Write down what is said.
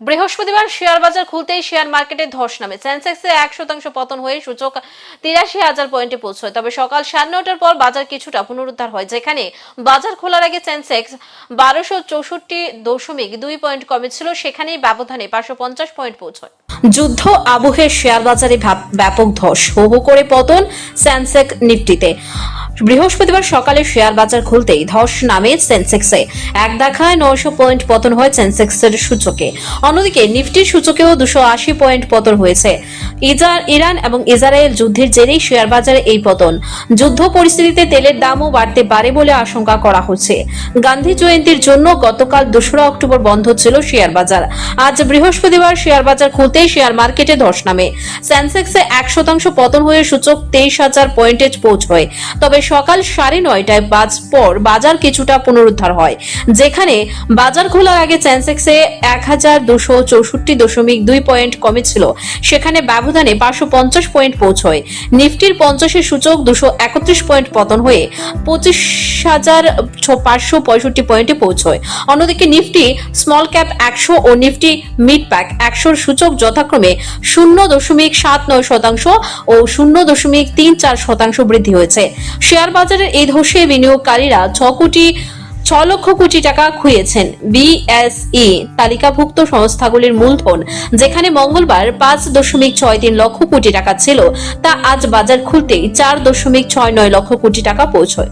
বৃহস্পতিবার শেয়ার বাজার খুলতেই শেয়ার মার্কেটে ধস নামে। সেন্সেক্সে এক শতাংশ পতন হয়ে সূচক তিরাশি হাজার পয়েন্টে পৌঁছয়। তবে সকাল সাড়ে নটার পর বাজার কিছুটা পুনরুদ্ধার হয়, যেখানে বাজার খোলার আগে সেন্সেক্স বারোশো চৌষট্টি দশমিক দুই পয়েন্ট কমেছিল, সেখানেই ব্যবধানে পাঁচশো পঞ্চাশ পয়েন্ট পৌঁছয়। যুদ্ধ আবহে শেয়ার বাজারে ব্যাপক ধস। হো হো করে পতন সেন্সেক্স নিফটিতে। বৃহস্পতিবার সকালে শেয়ার বাজার খুলতেই ধস নামে সেন্সেক্সে। এক দেখায় নয়শো পয়েন্ট পতন হয় সেন্সেক্সের সূচকে। অন্যদিকে নিফটির সূচকেও দুশো আশি পয়েন্ট পতন হয়েছে। ইজা- ইরান এবং ইসরায়েল যুদ্ধের জেরেই শেয়ার বাজারে এই পতন। যুদ্ধ পরিস্থিতিতে তেলের দামও বাড়তে পারে বলে আশঙ্কা করা হচ্ছে। গান্ধী জয়ন্তীর জন্য গতকাল দোসরা অক্টোবর বন্ধ ছিল শেয়ার বাজার। আজ বৃহস্পতিবার শেয়ার বাজার খুলতেই শেয়ার মার্কেটে ধস নামে। সেন্সেক্সে এক শতাংশ পতন হয়ে সূচক তেইশ হাজার পয়েন্টে পৌঁছয়। তবে সকাল সাড়ে নয়টায় বাজ পর বাজার কিছুটা পুনরুদ্ধার হয়। যেখানে বাজার খোলার আগে সেন্সেক্সে এক হাজার দুশো চৌষট্টি দশমিক দুই পয়েন্ট কমেছিল। সেখানে ব্যবধানে পাঁচশো পঞ্চাশ পয়েন্ট পৌঁছয়। নিফটির পঞ্চাশের সূচক দুশো একত্রিশ পয়েন্ট পতন হয়ে পঁচিশ হাজার পাঁচশো পঁয়ষট্টি পয়েন্টে পৌঁছয়। অন্যদিকে নিফটি স্মল ক্যাপ একশো ও নিফটি মিড প্যাক একশোর সূচক যথাক্রমে শূন্য দশমিক সাত নয় শতাংশ ও শূন্য দশমিক তিন চার শতাংশ বৃদ্ধি হয়েছে। শেয়ার বাজারের এই ধসে বিনিয়োগকারীরা ছ কোটি, ছ লক্ষ কোটি টাকা খুইয়েছেন। বিএসই তালিকাভুক্ত সংস্থাগুলির মূলধন, যেখানে মঙ্গলবার পাঁচ দশমিক ছয় তিন লক্ষ কোটি টাকা ছিল, তা আজ বাজার খুলতেই চার দশমিক ছয় নয় লক্ষ কোটি টাকা পৌঁছয়।